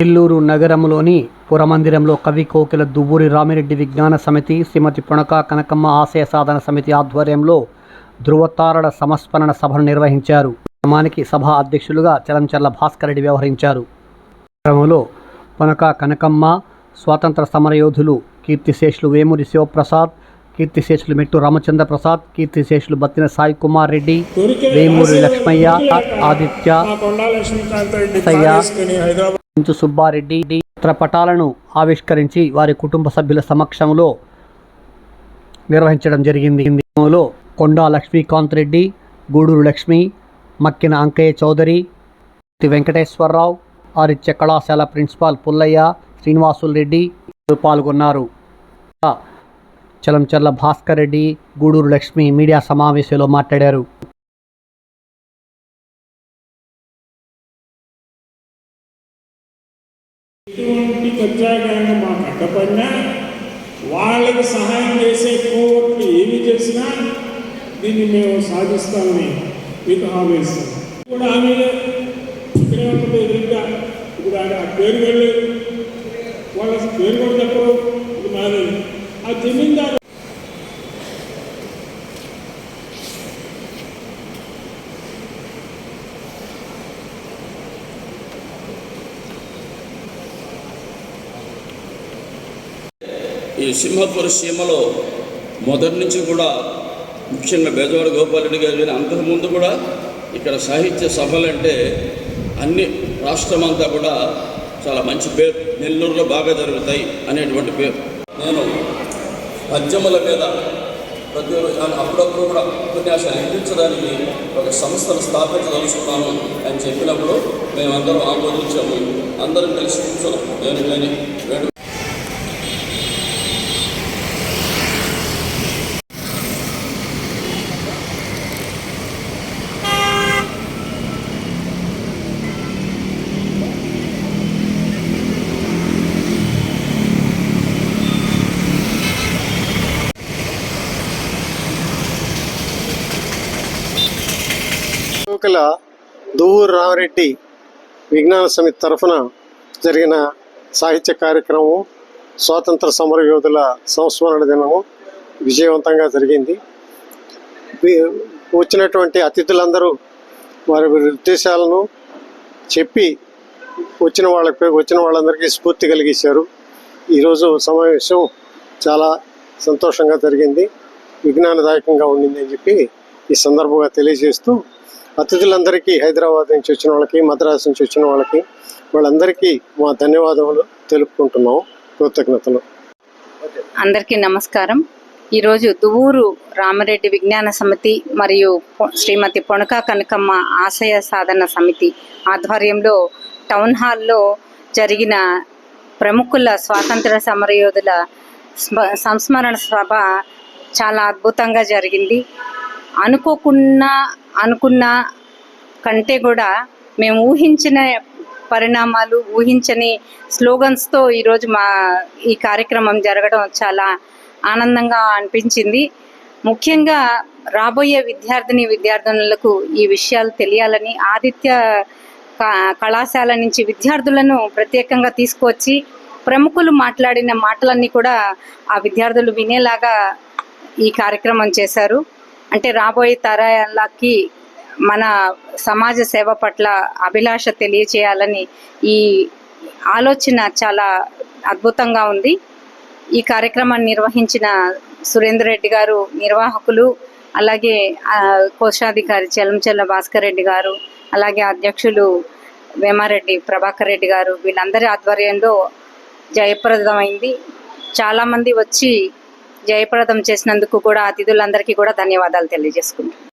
నెల్లూరు నగరంలోని పురమందిరంలో కవి కోకిల దువ్వూరి రామిరెడ్డి విజ్ఞాన సమితి శ్రీమతి పుణక కనకమ్మ ఆశయ సాధన సమితి ఆధ్వర్యంలో ధృవతారల సంస్మరణ సభను నిర్వహించారు. క్రమానికి సభ అధ్యక్షులుగా చలంచర్ల భాస్కర్ రెడ్డి వ్యవహరించారు. క్రమంలో పునక కనకమ్మ స్వాతంత్ర సమరయోధులు కీర్తిశేషులు వేమూరి శివప్రసాద్ కీర్తిశేషులు మెట్టు రామచంద్ర ప్రసాద్ కీర్తిశేషులు బత్తిన సాయి కుమార్ రెడ్డి వేమూరి లక్ష్మయ్య ఆదిత్య మంచు ఇంచు సుబ్బారెడ్డి చిత్రపటాలను ఆవిష్కరించి వారి కుటుంబ సభ్యుల సమక్షంలో నిర్వహించడం జరిగింది. ఇందులో కొండా లక్ష్మీకాంత్ రెడ్డి గూడూరు లక్ష్మి మక్కిన అంకయ్య చౌదరి వెంకటేశ్వరరావు ఆదిత్య కళాశాల ప్రిన్సిపాల్ పుల్లయ్య శ్రీనివాసులు రెడ్డి పాల్గొన్నారు. చలంచర్ల భాస్కర్ రెడ్డి గూడూరు లక్ష్మి మీడియా సమావేశంలో మాట్లాడారు. ఎటువంటి కబ్జాగాన్ని మాకు అడ్డపడినా వాళ్ళకి సహాయం చేసే కోర్టు ఏమి చేసినా దీన్ని మేము సాధిస్తామని మీకు హామీ ఇస్తాం ఇప్పుడు ఆమె ఇక్కడే ఉంటుంది ఎదురుగా ఇప్పుడు ఆయన ఆ పేరు వెళ్ళి పేరు కూడా చెప్పరు ఇది మాది ఆ జమీందారు ఈ సింహపుర సీమలో మొదటి నుంచి కూడా ముఖ్యంగా బెజవాడ గోపాలరెడ్డి గారు కానీ అంతకుముందు కూడా ఇక్కడ సాహిత్య సభలంటే అన్ని రాష్ట్రం అంతా కూడా చాలా మంచి పేరు. నెల్లూరులో బాగా జరుగుతాయి అనేటువంటి పేరు. నేను పద్యముల మీద ప్రతిరోజు అప్పుడప్పుడు కూడా ఉపన్యాసాలు అందించడానికి ఒక సంస్థను స్థాపించదలుచుకున్నాను అని చెప్పినప్పుడు మేమందరం ఆమోదించాము. అందరం కలిసి కూర్చొని నేను కానీ వేణు దువ్వూరు రామరెడ్డి విజ్ఞాన సమితి తరఫున జరిగిన సాహిత్య కార్యక్రమం స్వాతంత్ర సమర యోధుల సంస్మరణ దినము విజయవంతంగా జరిగింది. వచ్చినటువంటి అతిథులందరూ వారి వారి ఉద్దేశాలను చెప్పి వచ్చిన వాళ్ళకి వచ్చిన వాళ్ళందరికీ స్ఫూర్తి కలిగించారు. ఈరోజు సమావేశం చాలా సంతోషంగా జరిగింది. విజ్ఞానదాయకంగా ఉండింది అని చెప్పి ఈ సందర్భంగా తెలియజేస్తూ అతిథులందరికీ హైదరాబాద్ నుంచి వచ్చిన వాళ్ళకి మద్రాసు నుంచి వచ్చిన వాళ్ళకి వాళ్ళందరికీ మా ధన్యవాదములు తెలుపుకుంటున్నాం. కృతజ్ఞతలు. అందరికీ నమస్కారం. ఈరోజు దువ్వూరు రామరెడ్డి విజ్ఞాన సమితి మరియు శ్రీమతి పొనక కనకమ్మ ఆశయ సాధన సమితి ఆధ్వర్యంలో టౌన్ హాల్లో జరిగిన ప్రముఖుల స్వాతంత్ర సమరయోధుల స్మ- సంస్మరణ సభ చాలా అద్భుతంగా జరిగింది. అనుకోకున్న అనుకున్న కంటే కూడా మేము ఊహించిన పరిణామాలు ఊహించని స్లోగన్స్తో ఈరోజు మా ఈ కార్యక్రమం జరగడం చాలా ఆనందంగా అనిపించింది. ముఖ్యంగా రాబోయే విద్యార్థిని విద్యార్థినులకు ఈ విషయాలు తెలియాలని ఆదిత్య క- కళాశాల నుంచి విద్యార్థులను ప్రత్యేకంగా తీసుకొచ్చి ప్రముఖులు మాట్లాడిన మాటలన్నీ కూడా ఆ విద్యార్థులు వినేలాగా ఈ కార్యక్రమం చేశారు. అంటే రాబోయే తరాలకి మన సమాజ సేవ పట్ల అభిలాష తెలియచేయాలని ఈ ఆలోచన చాలా అద్భుతంగా ఉంది. ఈ కార్యక్రమాన్ని నిర్వహించిన సురేందర్ రెడ్డి గారు నిర్వాహకులు అలాగే కోశాధికారి చెలంచెల్ల భాస్కర్ రెడ్డి గారు అలాగే అధ్యక్షులు వేమారెడ్డి ప్రభాకర్ రెడ్డి గారు వీళ్ళందరి ఆధ్వర్యంలో జయప్రదమైంది. చాలామంది వచ్చి జయప్రదం చేసినందుకు కూడా అతిథులందరికీ కూడా ధన్యవాదాలు తెలియజేసుకుంటున్నాను.